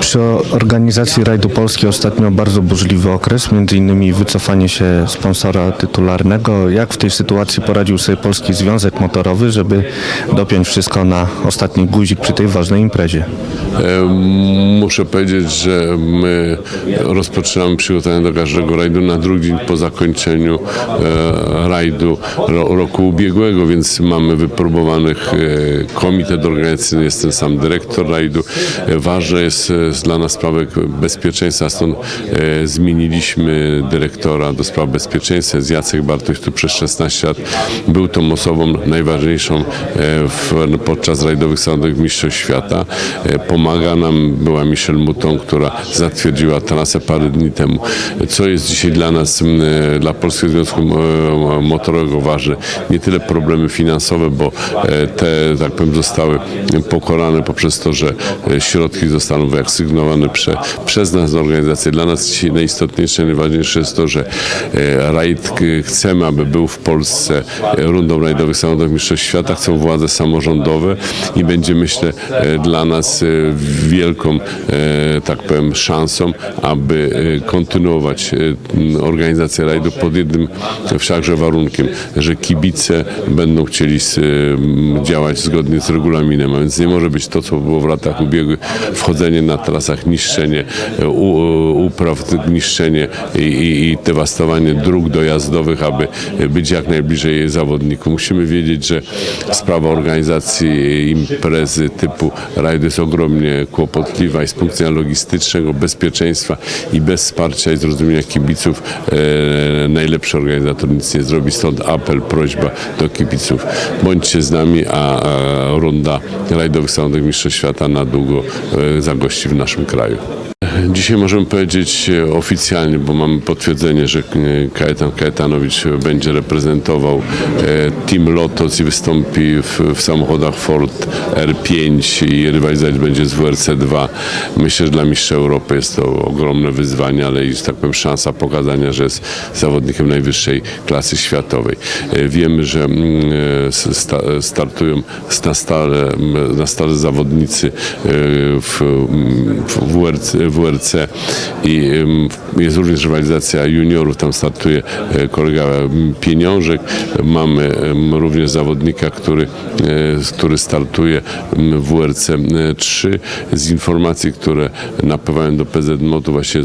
Przy organizacji rajdu Polski ostatnio bardzo burzliwy okres, między innymi wycofanie się sponsora tytularnego. Jak w tej sytuacji poradził sobie Polski Związek Motorowy, żeby dopiąć wszystko na ostatni guzik przy tej ważnej imprezie? Muszę powiedzieć, że my rozpoczynamy przygotowania do każdego rajdu na drugi dzień po zakończeniu e, rajdu ro, roku ubiegłego, więc mamy wypróbowanych e, komitet organizacyjny, jest ten sam dyrektor rajdu. E, Ważna jest dla nas sprawa bezpieczeństwa, stąd e, zmieniliśmy dyrektora do spraw bezpieczeństwa. Jest Jacek Bartoś, który przez 16 lat był tą osobą najważniejszą e, w, podczas rajdowych sądów Mistrzostw Świata. E, Pomaga nam, była Michelle Mouton, która zatwierdziła trasę parę dni temu. Co jest dzisiaj dla nas, e, dla Polskiego Związku e, Motorowego ważne? Nie tyle problemy finansowe, bo e, te, tak powiem, zostały pokonane poprzez to, że e, środki zostaną wyasygnowane prze, przez nas organizację. Dla nas dzisiaj najistotniejsze, najważniejsze jest to, że e, rajd chcemy, aby był w Polsce e, rundą rajdowych samochodów Mistrzostw Świata. Chcą władze samorządowe i będzie, myślę, e, dla nas wielką, tak powiem, szansą, aby kontynuować organizację rajdu pod jednym wszakże warunkiem, że kibice będą chcieli działać zgodnie z regulaminem, a więc nie może być to, co było w latach ubiegłych, wchodzenie na trasach, niszczenie e, u, upraw, niszczenie i, i, i dewastowanie dróg dojazdowych, aby być jak najbliżej zawodników. Musimy wiedzieć, że sprawa organizacji imprezy typu rajdu jest ogromnie kłopotliwa i z punktu widzenia logistycznego, bezpieczeństwa i bez wsparcia i zrozumienia kibiców e, najlepszy organizator nic nie zrobi. Stąd apel, prośba do kibiców. Bądźcie z nami, a, a runda rajdowych samochodów Mistrzostw Świata na długo e, zagości w naszym kraju. Dzisiaj możemy powiedzieć e, oficjalnie, bo mamy potwierdzenie, że e, Kajetan Kajetanowicz będzie reprezentował e, Team Lotos i wystąpi w, w samochodach Ford R5 i rywalizować będzie z WRC2. Myślę, że dla mistrza Europy jest to ogromne wyzwanie, ale i, tak powiem, szansa pokazania, że jest zawodnikiem najwyższej klasy światowej. Wiemy, że mm, sta, startują na stale, na stale zawodnicy w, w WRC, WRC i jest również rywalizacja juniorów, tam startuje e, kolega Pieniążek. Mamy również zawodnika, który, e, który startuje w WRC 3. Z informacji, które napływają do PZ Motu właśnie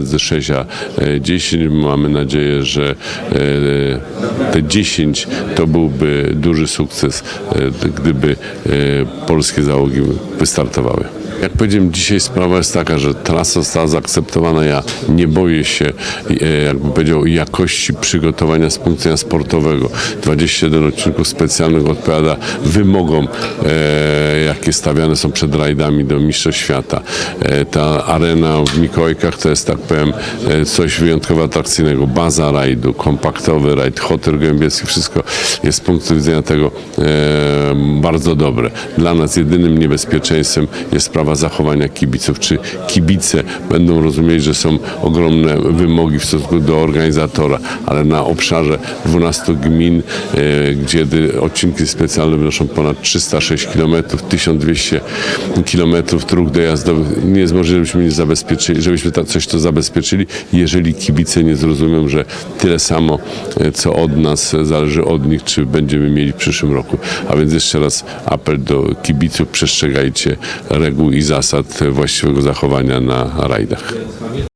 ze 6 a e, 10 mamy nadzieję, że e, te 10 to byłby duży sukces, e, gdyby e, polskie załogi wystartowały. Jak powiedziałem, dzisiaj sprawa jest taka, że trasa została zaakceptowana. Ja nie boję się, e, jakbym powiedział, jakości przygotowania z punktu widzenia sportowego. 21 odcinków specjalnych odpowiada wymogom, e, jakie stawiane są przed rajdami do Mistrzostw Świata. E, ta arena w Mikołajkach to jest, tak powiem, coś wyjątkowo atrakcyjnego. Baza rajdu, kompaktowy rajd, hotel Gębiecki, wszystko jest z punktu widzenia tego bardzo dobre. Dla nas jedynym niebezpieczeństwem jest sprawa zachowania kibiców. Czy kibice będą rozumieć, że są ogromne wymogi w stosunku do organizatora, ale na obszarze 12 gmin, e, gdzie odcinki specjalne wynoszą ponad 306 km, 1200 km dróg dojazdowych, nie jest możliwe, żebyśmy nie zabezpieczyli, żebyśmy coś to zabezpieczyli, jeżeli kibice nie zrozumią, że tyle samo, e, co od nas, zależy od nich, czy będziemy mieli w przyszłym roku. A więc jeszcze raz apel do kibiców, przestrzegajcie reguł i zasad właściwego zachowania na rajdach.